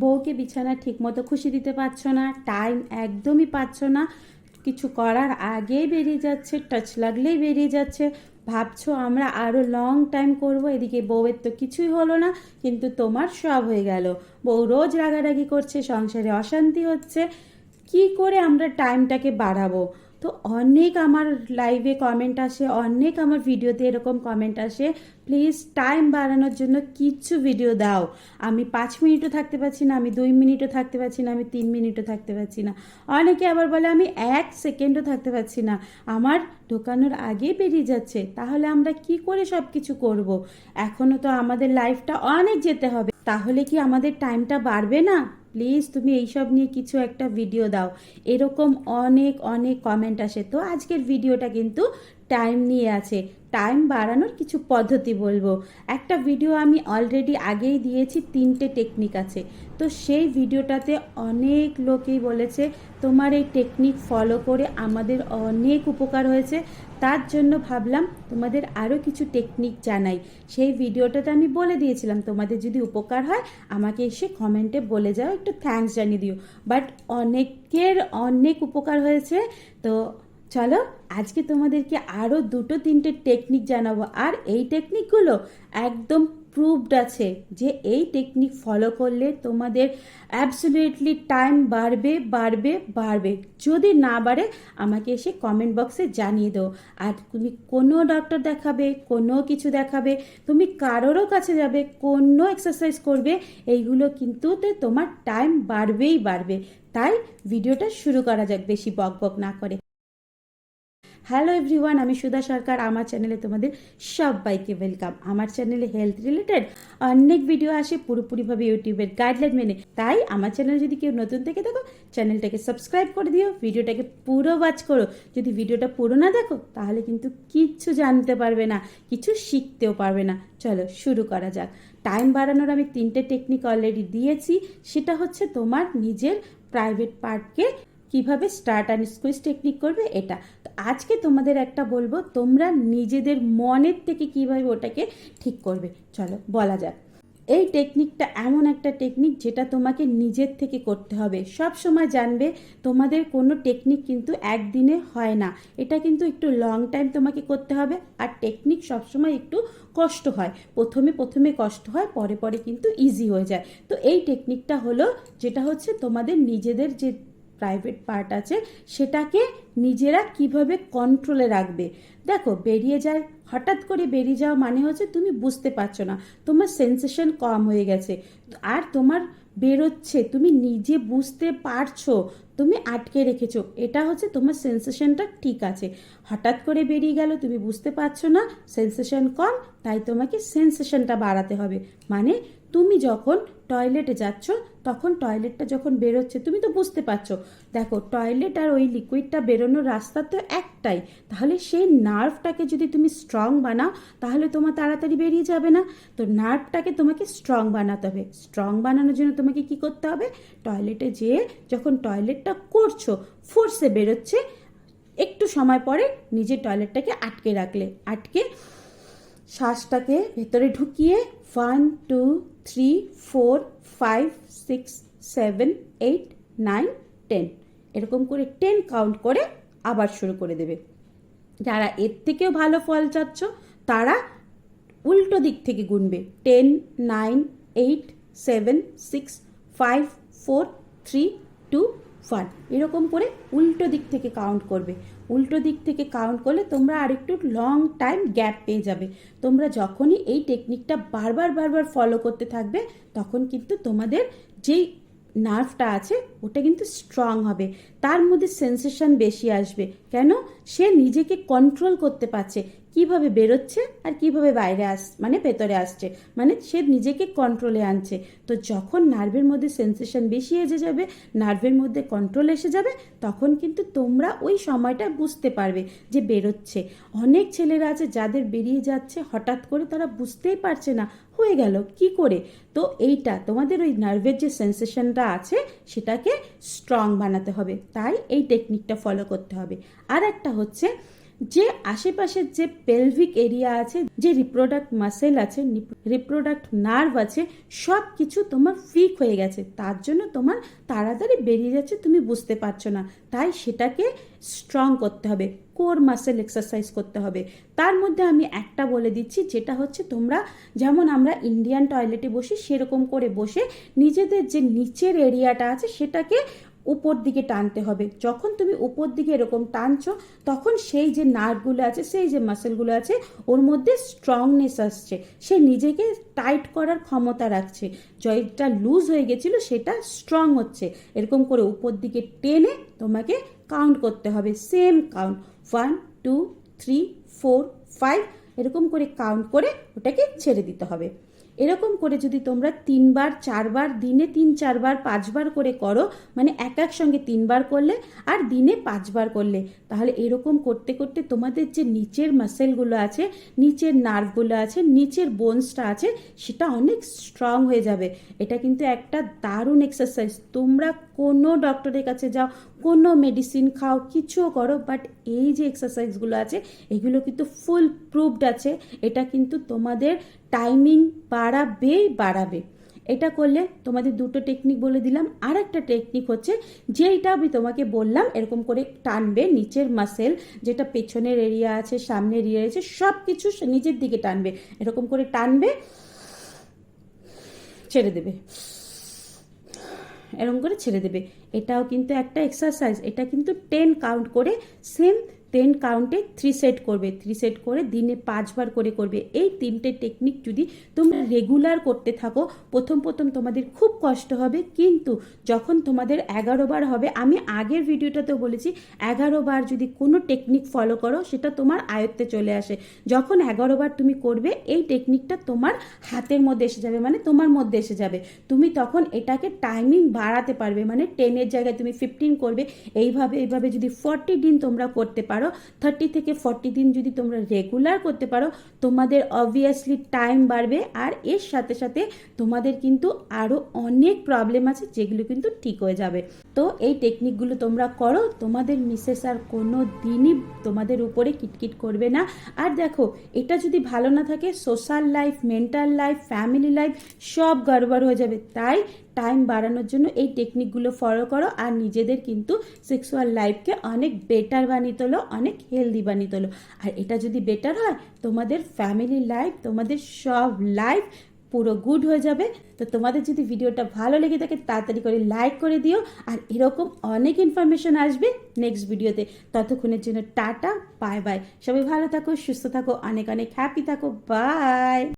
বউকে বিছানা ঠিকমতো খুশি দিতে পারছ না টাইম একদমই পাচ্ছ না। কিছু করার আগেই বেরিয়ে যাচ্ছে টাচ লাগলেই বেরিয়ে যাচ্ছে। ভাবছ আমরা আরও লং টাইম করব, এদিকে বউয়ের তো কিছুই হলো না, কিন্তু তোমার সব হয়ে গেল। বউ রোজ রাগারাগি করছে, সংসারে অশান্তি হচ্ছে। কি করে আমরা টাইমটাকে বাড়াবো? তো অনেক আমার লাইভে কমেন্ট আসে, অনেক আমার ভিডিওতে এরকম কমেন্ট আসে প্লিজ টাইম বাড়ানোর জন্য কিচ্ছু ভিডিও দাও। আমি পাঁচ মিনিটও থাকতে পারছি না, আমি দুই মিনিটও থাকতে পারছি না, আমি তিন মিনিটও থাকতে পারছি না। অনেকে আবার বলে, আমি এক সেকেন্ডও থাকতে পারছি না। আমার ঢোকানোর আগেই বেরিয়ে যাচ্ছে, তাহলে আমরা কি করে সব কিছু করব? এখনও তো আমাদের লাইফটা অনেক যেতে হবে, তাহলে কি আমাদের টাইমটা বাড়বে না? প্লিজ তুমি এইসব নিয়ে কিছু একটা ভিডিও দাও। এরকম অনেক অনেক কমেন্ট আসে। তো আজকের ভিডিওটা কিন্তু টাইম নিয়ে আছে। টাইম বাড়ানোর কিছু পদ্ধতি বলব। একটা ভিডিও আমি অলরেডি আগেই দিয়েছি, তিনটে টেকনিক আছে। তো সেই ভিডিওটাতে অনেক লোকেই বলেছে, তোমার এই টেকনিক ফলো করে আমাদের অনেক উপকার হয়েছে। তার জন্য ভাবলাম, তোমাদের আরও কিছু টেকনিক জানাই। সেই ভিডিওটাতে আমি বলে দিয়েছিলাম, তোমাদের যদি উপকার হয়, আমাকে এসে কমেন্টে বলে যাও, একটু থ্যাঙ্কস জানিয়ে দিও। বাট অনেকের অনেক উপকার হয়েছে, তো চলো, আজকে তোমাদেরকে আরও দুটো তিনটে টেকনিক জানাব। আর এই টেকনিকগুলো একদম প্রুভড আছে যে এই টেকনিক ফলো করলে তোমাদের অ্যাবসোলিউটলি টাইম বাড়বে বাড়বে বাড়বে। যদি না বাড়ে, আমাকে এসে কমেন্ট বক্সে জানিয়ে দাও। আর তুমি কোনো ডক্টর দেখাবে, কোনো কিছু দেখাবে, তুমি কারোরও কাছে যাবে, কোনো এক্সারসাইজ করবে, এইগুলো কিন্তু তোমার টাইম বাড়বেই বাড়বে। তাই ভিডিওটা শুরু করা যাক বেশি বক বক না করে। হ্যালো এভরিওয়ান আমি সুধা সরকার। আমার চ্যানেলে তোমাদের সবাইকে ওয়েলকাম আমার চ্যানেলে হেলথ রিলেটেড অনেক ভিডিও আসে পুরোপুরিভাবে ইউটিউবের গাইডলাইন মেনে। তাই আমার চ্যানেলে যদি কেউ নতুন থেকে দেখো চ্যানেলটাকে সাবস্ক্রাইব করে দিও ভিডিওটাকে পুরো ওয়াচ করো। যদি ভিডিওটা পুরো না দেখো, তাহলে কিন্তু কিচ্ছু জানতে পারবে না, কিছু শিখতেও পারবে না। চলো শুরু করা যাক। টাইম বাড়ানোর আমি তিনটে টেকনিক অলরেডি দিয়েছি। সেটা হচ্ছে তোমার নিজের প্রাইভেট পার্টকে কীভাবে স্টার্ট অ্যান্ড স্কুইজ টেকনিক করবে এটা। তো আজকে তোমাদের একটা বলব, তোমরা নিজেদের মনের থেকে কীভাবে ওটাকে ঠিক করবে। চলো, বলা যাক। এই টেকনিকটা এমন একটা টেকনিক যেটা তোমাকে নিজের থেকে করতে হবে। সব সময় জানবে, তোমাদের কোনো টেকনিক কিন্তু একদিনে হয় না। এটা কিন্তু একটু লং টাইম তোমাকে করতে হবে আর টেকনিক সবসময় একটু কষ্ট হয়। প্রথমে প্রথমে কষ্ট হয়, পরে পরে কিন্তু ইজি হয়ে যায়। তো এই টেকনিকটা হলো, যেটা হচ্ছে তোমাদের নিজেদের যে প্রাইভেট পার্ট আছে, সেটাকে নিজেরা কীভাবে কন্ট্রোলে রাখবে? দেখো, বেরিয়ে যায়, হঠাৎ করে বেরিয়ে যাওয়া মানে হচ্ছে তুমি বুঝতে পারছ না, তোমার সেন্সেশন কম হয়ে গেছে, আর তোমার বেরোচ্ছে, তুমি নিজে বুঝতে পারছ, তুমি আটকে রেখেছো, এটা হচ্ছে তোমার সেন্সেশনটা ঠিক আছে। হঠাৎ করে বেরিয়ে গেল, তুমি বুঝতে পারছ না সেন্সেশন কম, তাই তোমাকে সেন্সেশনটা বাড়াতে হবে মানে তুমি যখন টয়লেটে যাচ্ছ, তখন টয়লেটটা যখন বেরোচ্ছে, তুমি তো বুঝতে পারছ। দেখো টয়লেট আর ওই লিকুইডটা বেরোনোর রাস্তা তো একটাই। তাহলে সেই নার্ভটাকে যদি তুমি স্ট্রং বানাও, তাহলে তোমার তাড়াতাড়ি বেরিয়ে যাবে না। তো নার্ভটাকে তোমাকে স্ট্রং বানাতে হবে। স্ট্রং বানানোর জন্য তোমাকে কি করতে হবে? টয়লেটে যেয়ে যখন টয়লেটটা করছ ফোর্সে বেরোচ্ছে, একটু সময় পরে নিজের টয়লেটটাকে আটকে রাখলে। আটকে শ্বাসটাকে ভেতরে ঢুকিয়ে one, two, three, four, five, six, seven, eight, nine, ten. এরকম করে টেন কাউন্ট করে আবার শুরু করে দেবে। যারা এর থেকেও ভালো ফল চাচ্ছ, তারা উল্টো দিক থেকে গুনবে। Ten, nine, eight, seven, six, five, four, three, two, one. এরকম করে উল্টো দিক থেকে কাউন্ট করবে। উল্টো দিক থেকে কাউন্ট করলে তোমরা আরেকটু লং টাইম গ্যাপ পেয়ে যাবে। তোমরা যখনই এই টেকনিকটা বারবার বারবার ফলো করতে থাকবে, তখন কিন্তু তোমাদের যেই নার্ভটা আছে, ওটা কিন্তু স্ট্রং হবে। তার মধ্যে সেন্সেশন বেশি আসবে। কেন? সে নিজেকে কন্ট্রোল করতে পারছে। কীভাবে বেরোচ্ছে আর কীভাবে বাইরে আস মানে ভেতরে আসছে। মানে সে নিজেকে কন্ট্রোলে আনছে। তো যখন নার্ভের মধ্যে সেন্সেশন বেশি এসে যাবে নার্ভের মধ্যে কন্ট্রোল এসে যাবে, তখন কিন্তু তোমরা ওই সময়টা বুঝতে পারবে যে বেরোচ্ছে। অনেক ছেলেরা আছে যাদের বেরিয়ে যাচ্ছে হঠাৎ করে তারা বুঝতেই পারছে না, হয়ে গেল, কি করে? তো এইটা, তোমাদের ওই নার্ভের যে সেন্সেশনটা আছে, সেটাকে স্ট্রং বানাতে হবে। তাই এই টেকনিকটা ফলো করতে হবে। আর একটা হচ্ছে যে আশেপাশের যে পেলভিক এরিয়া আছে, যে রিপ্রোডাক্ট মাসেল আছে রিপ্রোডাক্ট নার্ভ আছে সব কিছু তোমার ফিক হয়ে গেছে। তার জন্য তোমার তাড়াতাড়ি বেরিয়ে যাচ্ছে, তুমি বুঝতে পারছ না। তাই সেটাকে স্ট্রং করতে হবে কোর মাসেল এক্সারসাইজ করতে হবে। তার মধ্যে আমি একটা বলে দিচ্ছি, যেটা হচ্ছে তোমরা যেমন আমরা ইন্ডিয়ান টয়লেটে বসি, সেরকম করে বসে নিজেদের যে নিচের এরিয়াটা আছে, সেটাকে উপর দিকে টানতে হবে। যখন তুমি উপর দিকে এরকম টানছো, তখন সেই যে নার্ভগুলো আছে, সেই যে মাসেলগুলো আছে, ওর মধ্যে স্ট্রংনেস আসছে। সে নিজেকে টাইট করার ক্ষমতা রাখছে। যেটা লুজ হয়ে গেছিল, সেটা স্ট্রং হচ্ছে। এরকম করে উপর দিকে টেনে তোমাকে কাউন্ট করতে হবে। Same count one two three four five এরকম করে কাউন্ট করে ওটাকে ছেড়ে দিতে হবে। এরকম করে যদি তোমরা তিনবার, চারবার, দিনে তিন, চারবার, পাঁচবার করে করো মানে এক এক সঙ্গে তিনবার করলে আর দিনে পাঁচবার করলে, তাহলে এরকম করতে করতে তোমাদের যে নিচের মাসেলগুলো আছে, নিচের নার্ভগুলো আছে, নিচের বোনসটা আছে, সেটা অনেক স্ট্রং হয়ে যাবে। এটা কিন্তু একটা দারুণ এক্সারসাইজ তোমরা কোনো ডক্টরের কাছে যাও কোনো মেডিসিন খাও কিছুও করো বাট এই যে এক্সারসাইজগুলো আছে, এগুলো কিন্তু ফুল প্রুভড আছে। এটা কিন্তু তোমাদের টাইমিং বাড়াবেই বাড়াবে। এটা করলে তোমাদের দুটো টেকনিক বলে দিলাম। আর একটা টেকনিক হচ্ছে, যেইটা আমি তোমাকে বললাম, এরকম করে টানবে নিচের মাসেল যেটা পেছনের এরিয়া আছে, সামনের এরিয়া আছে সব কিছু নিজের দিকে টানবে। এরকম করে টানবে, ছেড়ে দেবে। এরকম করে ছেড়ে দেবে। এটাও কিন্তু একটা এক্সারসাইজ এটা কিন্তু টেন কাউন্ট করে সেম টেন কাউন্টে থ্রি সেট করবে। থ্রি সেট করে দিনে পাঁচবার করে করবে। এই তিনটে টেকনিক যদি তোমরা রেগুলার করতে থাকো, প্রথম প্রথম তোমাদের খুব কষ্ট হবে। কিন্তু যখন তোমাদের এগারো বার হবে, আমি আগের ভিডিওটাতেও বলেছি, এগারো বার যদি কোনো টেকনিক ফলো করো, সেটা তোমার আয়ত্তে চলে আসে। যখন এগারো বার তুমি করবে, এই টেকনিকটা তোমার হাতের মধ্যে এসে যাবে মানে তোমার মধ্যে এসে যাবে। তুমি তখন এটাকে টাইমিং বাড়াতে পারবে মানে টেনের জায়গায় তুমি ফিফটিন করবে, এইভাবে এইভাবে যদি ফর্টি দিন তোমরা করতে পারো থার্টি থেকে ফর্টি দিন যদি তোমরা রেগুলার করতে পারো, তোমাদের অবভিয়াসলি টাইম বাড়বে আর এর সাথে সাথে তোমাদের কিন্তু আরও অনেক প্রবলেম আছে যেগুলো কিন্তু ঠিক হয়ে যাবে। তো এই টেকনিকগুলো তোমরা করো, তোমাদের মিসেস আর কোনো দিনই তোমাদের উপরে কিটকিট করবে না। আর দেখো, এটা যদি ভালো না থাকে social life mental life family life সব গড়বড় হয়ে যাবে। তাই টাইম বাড়ানোর জন্য এই টেকনিকগুলো ফলো করো আর নিজেদের কিন্তু সেক্সুয়াল লাইফকে অনেক বেটার বানিয়ে তোলো, অনেক হেলদি বানিয়ে তোলো। আর এটা যদি বেটার হয়, তোমাদের ফ্যামিলি লাইফ তোমাদের সব লাইফ পুরো গুড হয়ে যাবে। তো তোমাদের যদি ভিডিওটা ভালো লেগে থাকে, তাড়াতাড়ি করে লাইক করে দিও। আর এরকম অনেক ইনফরমেশন আসবে নেক্সট ভিডিওতে। ততক্ষণের জন্য টাটা বাই বাই সবাই ভালো থাকো, সুস্থ থাকো, অনেক অনেক হ্যাপি থাকো। বাই